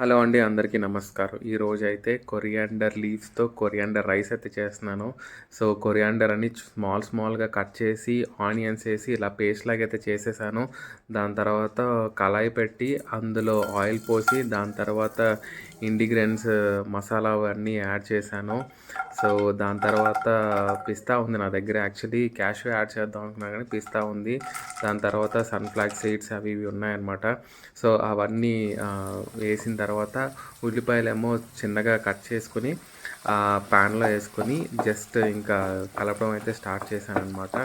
Hello అండి అందరికీ నమస్కారం. ఈరోజు అయితే కొరియాండర్ లీవ్స్తో కొరియాండర్ రైస్ అయితే చేస్తున్నాను. సో కొరియాండర్ అని స్మాల్ స్మాల్గా కట్ చేసి ఆనియన్స్ వేసి ఇలా పేస్ట్ లాగా అయితే చేసేసాను. దాని తర్వాత కళాయి పెట్టి అందులో ఆయిల్ పోసి దాని తర్వాత ఇండిగ్రెన్స్ మసాలా అవన్నీ యాడ్ చేశాను. సో దాని తర్వాత పిస్తా ఉంది నా దగ్గర. యాక్చువల్లీ క్యాష్ యాడ్ చేద్దాం అనుకున్నా కానీ పిస్తా ఉంది. దాని తర్వాత సన్ఫ్లాగ్ సీడ్స్ అవి ఇవి ఉన్నాయన్నమాట. సో అవన్నీ వేసిన తర్వాత ఉల్లిపాయలేమో చిన్నగా కట్ చేసుకుని ప్యాన్లో వేసుకొని జస్ట్ ఇంకా కలపడం అయితే స్టార్ట్ చేశాను అనమాట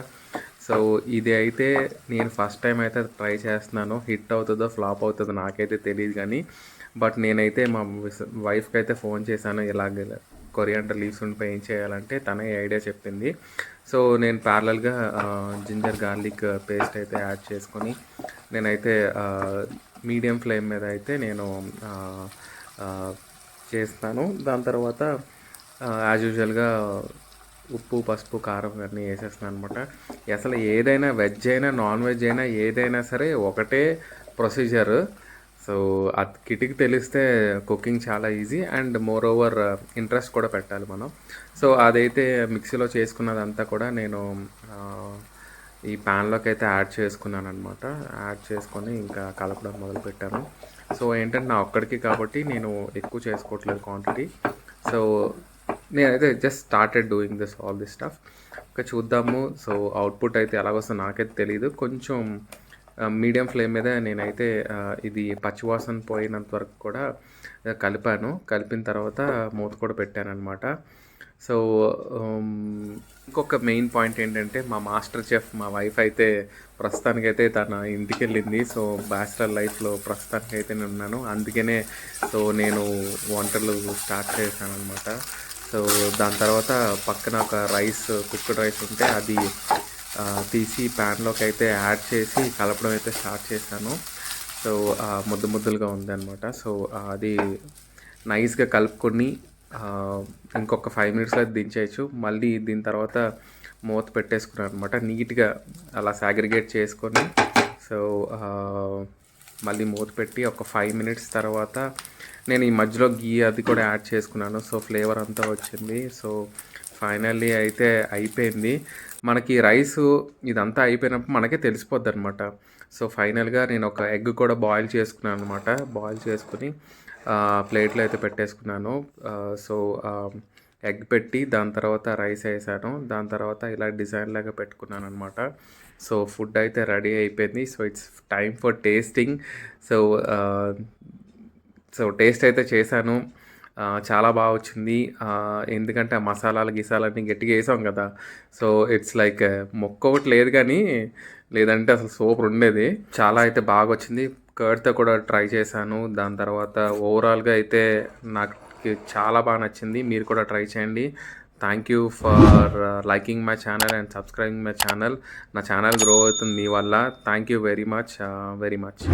సో ఇది అయితే నేను ఫస్ట్ టైం అయితే ట్రై చేస్తున్నాను. హిట్ అవుతుందో ఫ్లాప్ అవుతుందో నాకైతే తెలియదు కానీ బట్ నేనైతే మా వైఫ్కి అయితే ఫోన్ చేశాను ఇలాగ కొరియాండర్ లీవ్స్ ఉండిపోయి ఏం చేయాలంటే తనే ఐడియా చెప్పింది. సో నేను ప్యారలల్గా జింజర్ గార్లిక్ పేస్ట్ అయితే యాడ్ చేసుకొని నేనైతే మీడియం ఫ్లేమ్ మీద అయితే నేను చేస్తాను. దాని తర్వాత యాజ్ యూజువల్గా ఉప్పు పసుపు కారం అన్నీ వేసేస్తున్నాను అనమాట అసలు ఏదైనా వెజ్ అయినా నాన్ వెజ్ అయినా ఏదైనా సరే ఒకటే ప్రొసీజర్. సో అది కిటికి తెలిస్తే కుకింగ్ చాలా easy and moreover interest కూడా పెట్టాలి మనం. సో అదైతే మిక్సీలో చేసుకున్నదంతా కూడా నేను ఈ ప్యాన్లోకి అయితే యాడ్ చేసుకున్నాను అనమాట యాడ్ చేసుకొని ఇంకా కలపడం మొదలుపెట్టాను. సో ఏంటంటే నా ఒక్కడికి కాబట్టి నేను ఎక్కువ చేసుకోవట్లేదు క్వాంటిటీ. సో నేనైతే just started doing this all this stuff. ఇంకా చూద్దాము. సో అవుట్పుట్ అయితే ఎలాగొస్తుందో నాకైతే తెలియదు కొంచెం మీడియం ఫ్లేమ్ మీద నేనైతే ఇది పచ్చివాసన పోయినంత వరకు కూడా కలిపాను. కలిపిన తర్వాత మూత కూడా పెట్టాను అనమాట సో ఇంకొక మెయిన్ పాయింట్ ఏంటంటే మా మాస్టర్ చెఫ్ మా వైఫ్ అయితే ప్రస్తుతానికైతే తన ఇంటికి వెళ్ళింది సో బ్యాచిలర్ లైఫ్లో ప్రస్తుతానికి అయితే నేను ఉన్నాను అందుకనే సో నేను వంటలు స్టార్ట్ చేశాను అనమాట సో దాని తర్వాత పక్కన ఒక రైస్ కుక్కడ్ రైస్ ఉంటే అది తీసి ప్యాన్లోకి అయితే యాడ్ చేసి కలపడం అయితే స్టార్ట్ చేశాను. సో ముద్దు ముద్దులుగా ఉందన్నమాట. సో అది నైస్గా కలుపుకొని ఇంకొక ఫైవ్ మినిట్స్లో దించేయచ్చు. మళ్ళీ దీని తర్వాత మూత పెట్టేసుకున్నాను అనమాట నీట్గా అలా సాగ్రిగేట్ చేసుకొని సో మళ్ళీ మూత పెట్టి ఒక ఫైవ్ మినిట్స్ తర్వాత నేను ఈ మధ్యలో గీ అది కూడా యాడ్ చేసుకున్నాను. సో ఫ్లేవర్ అంతా వచ్చింది. సో ఫైనల్లీ అయితే అయిపోయింది. మనకి రైస్ ఇదంతా అయిపోయినప్పుడు మనకే తెలిసిపోద్ది అనమాట సో ఫైనల్గా నేను ఒక ఎగ్ కూడా బాయిల్ చేసుకున్నాను అనమాట బాయిల్ చేసుకుని ప్లేట్లో అయితే పెట్టేసుకున్నాను. సో ఎగ్ పెట్టి దాని తర్వాత రైస్ వేసాను. దాని తర్వాత ఇలా డిజైన్ లాగా పెట్టుకున్నాను అనమాట సో ఫుడ్ అయితే రెడీ అయిపోయింది. So it's time for tasting. So so taste అయితే చేశాను. చాలా బాగా వచ్చింది. ఎందుకంటే ఆ మసాలాలు గీసాలన్నీ గట్టిగా వేసాం కదా. సో ఇట్స్ లైక్ మొక్క ఒకటి లేదు కానీ లేదంటే అసలు సూపర్ ఉండేది చాలా అయితే బాగా వచ్చింది. కర్డ్తో కూడా ట్రై చేశాను. దాని తర్వాత ఓవరాల్గా అయితే నాకు చాలా బాగా నచ్చింది. మీరు కూడా ట్రై చేయండి. Thank you for liking my channel and subscribing my channel నా ఛానల్ గ్రో అవుతుంది మీ వల్ల. Thank you very much very much